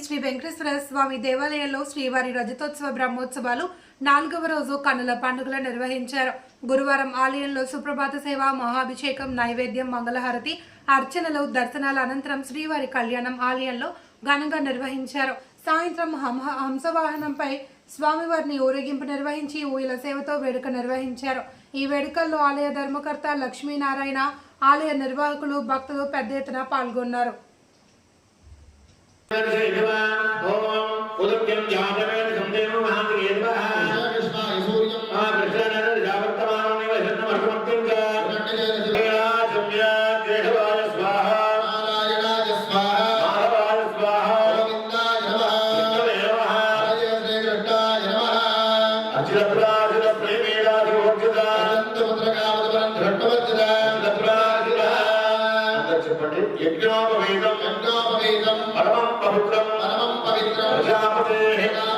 శ్రీ వెంకటేశ్వర స్వామి దేవాలయంలో శ్రీవారి రజతోత్సవ బ్రహ్మోత్సవాలు నాలుగవ రోజు కన్నుల పండుగలు నిర్వహించారు. గురువారం ఆలయంలో సుప్రభాత సేవ మహాభిషేకం నైవేద్యం మంగళహారతి అర్చనలు దర్శనాల అనంతరం శ్రీవారి కళ్యాణం ఆలయంలో ఘనంగా నిర్వహించారు. సాయంత్రం హంహ- హంసవాహనంపై స్వామివారిని ఊరేగింపు నిర్వహించి ఊయల సేవతో వేడుక నిర్వహించారు. ఈ వేడుకల్లో ఆలయ ధర్మకర్త లక్ష్మీనారాయణ ఆలయ నిర్వాహకులు భక్తులు పెద్ద ఎత్తున పాల్గొన్నారు. ஓம் உதவியம் ஜாபன పవిత్రం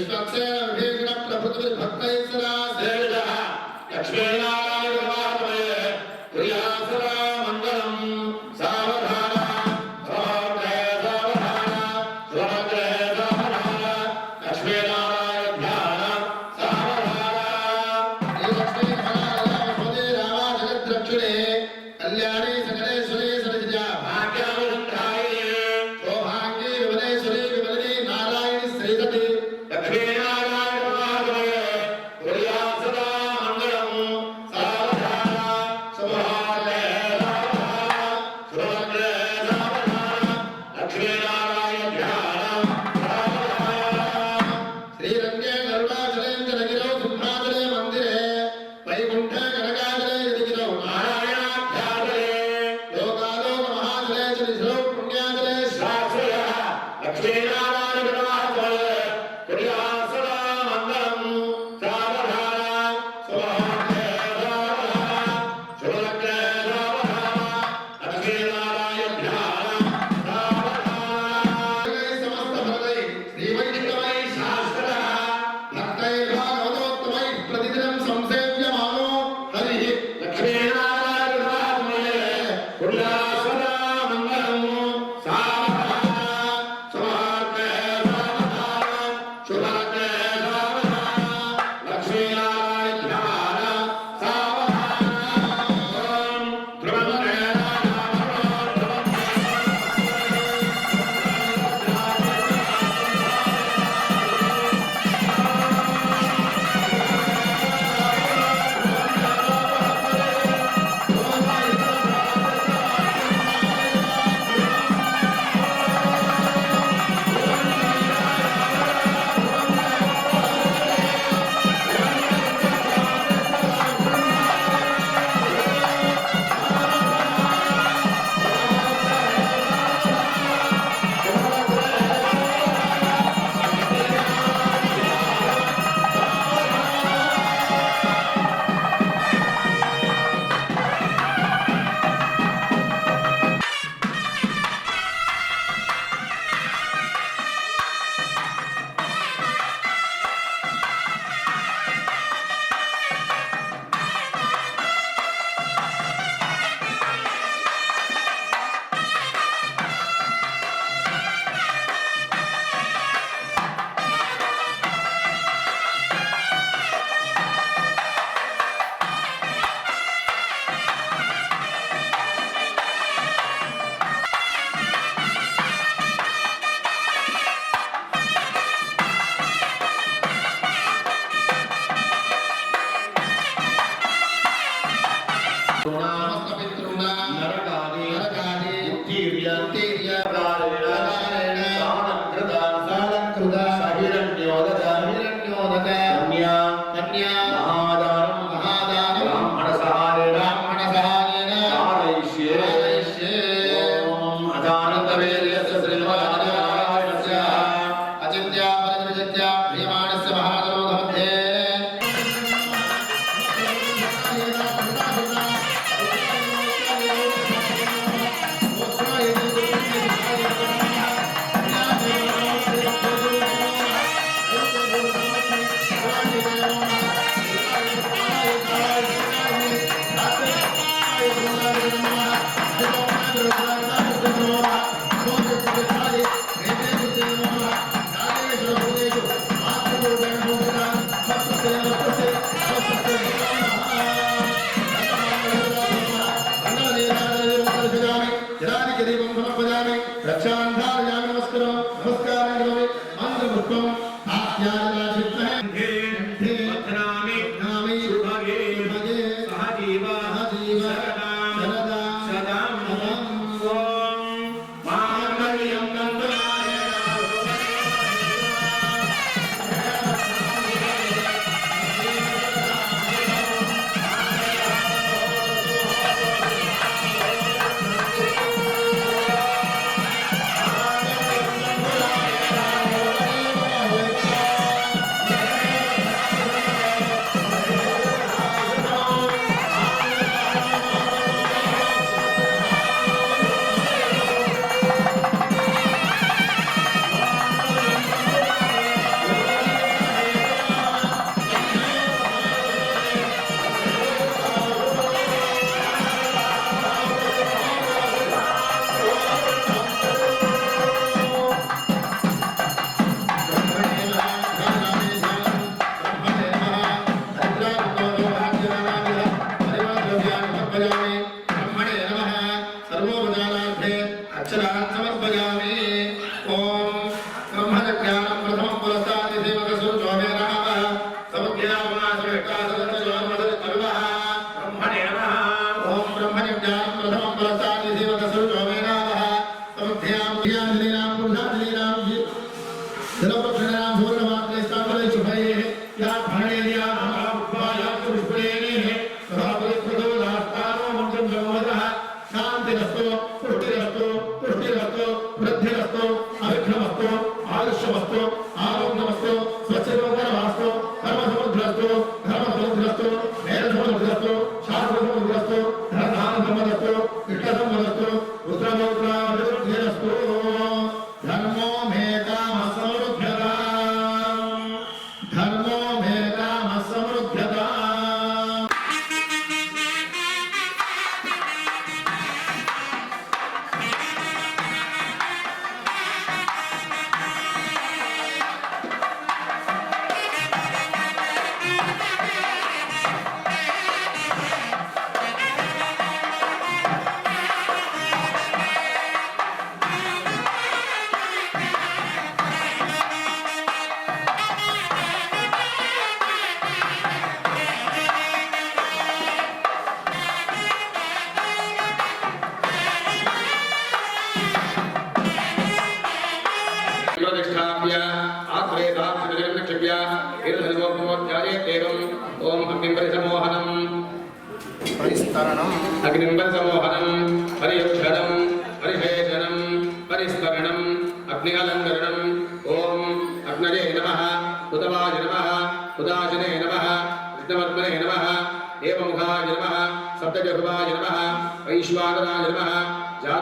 विश्वस्य विवेकिनः प्रभुतिर्भक्तैः सदा सेवितः लक्ष्मीणा তোমরা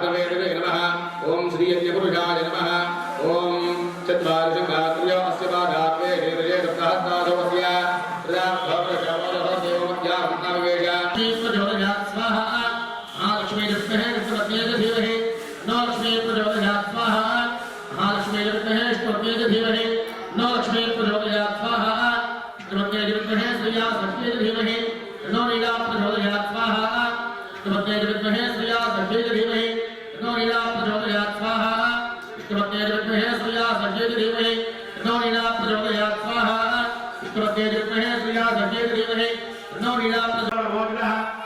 कर्णवेणवे नमः ॐ श्रीयज्ञपुरुषाय नमः ॐ चत्वारिशं भात्र्यो अस्य बाधा सुरते विद्महे सुया सव्ये विद्महे प्रणो नीलाम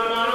Come on.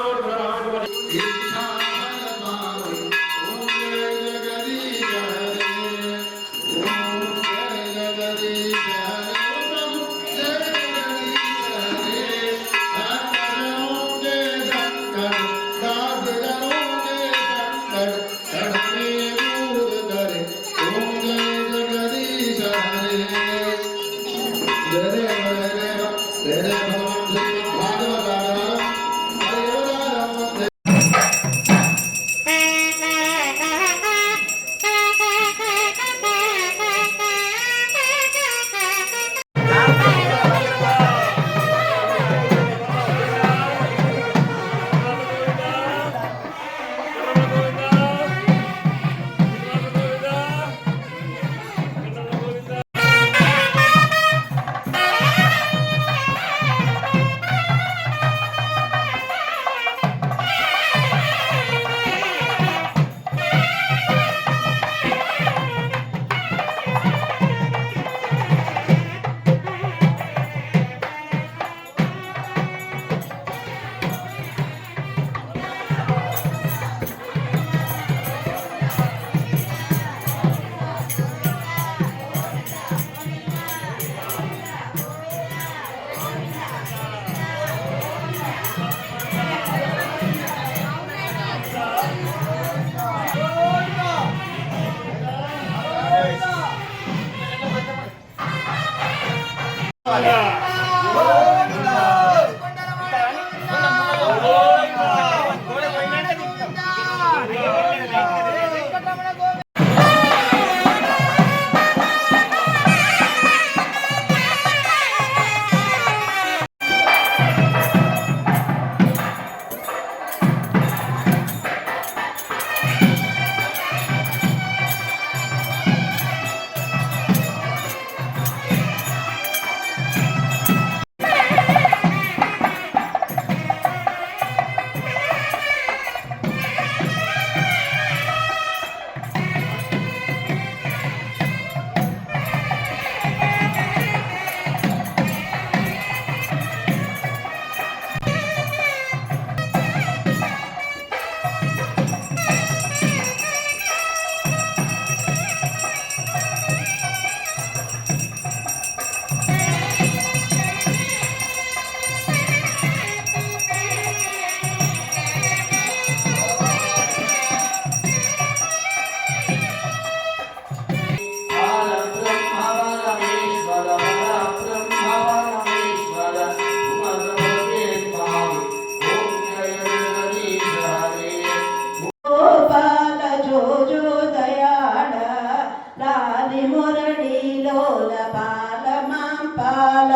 ధ్వని మురళిలోల బాల మాల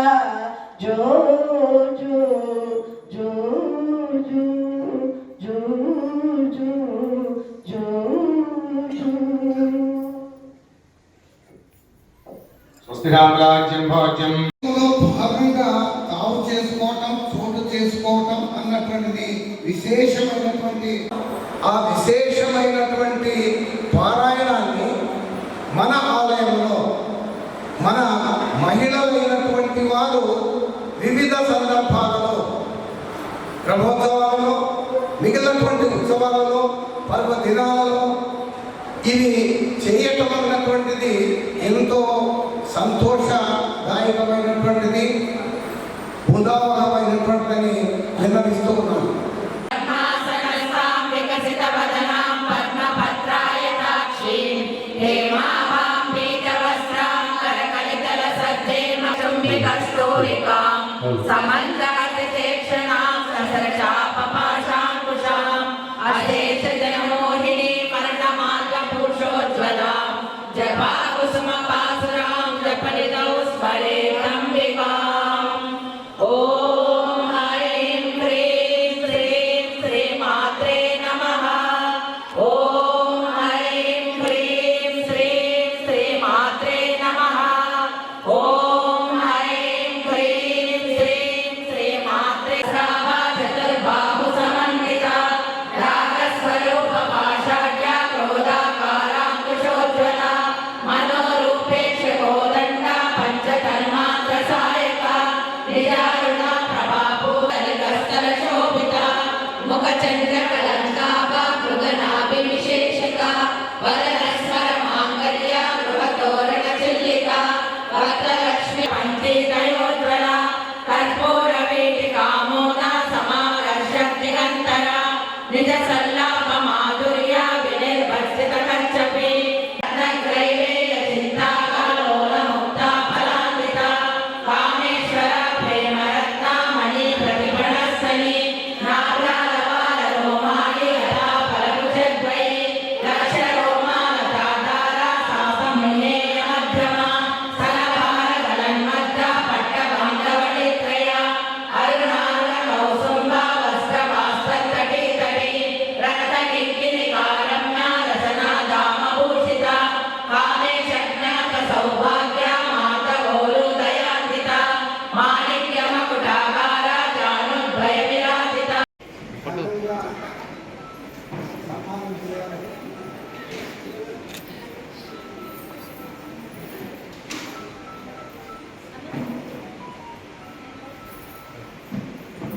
జో జూ జూ జూ జూ జూ జూ స్వస్తి రామరాజ్యం బ్రహ్మోత్సవాలలో మిగిలినటువంటి ఉత్సవాలలో పర్వ దినాలలో ఇవి చేయటం అన్నటువంటిది ఎంతో సంతోషదాయకమైనటువంటిది ఉదాహరణమైనటువంటిదని విన్నవిస్తూ ఉన్నాను. సమల్లా attend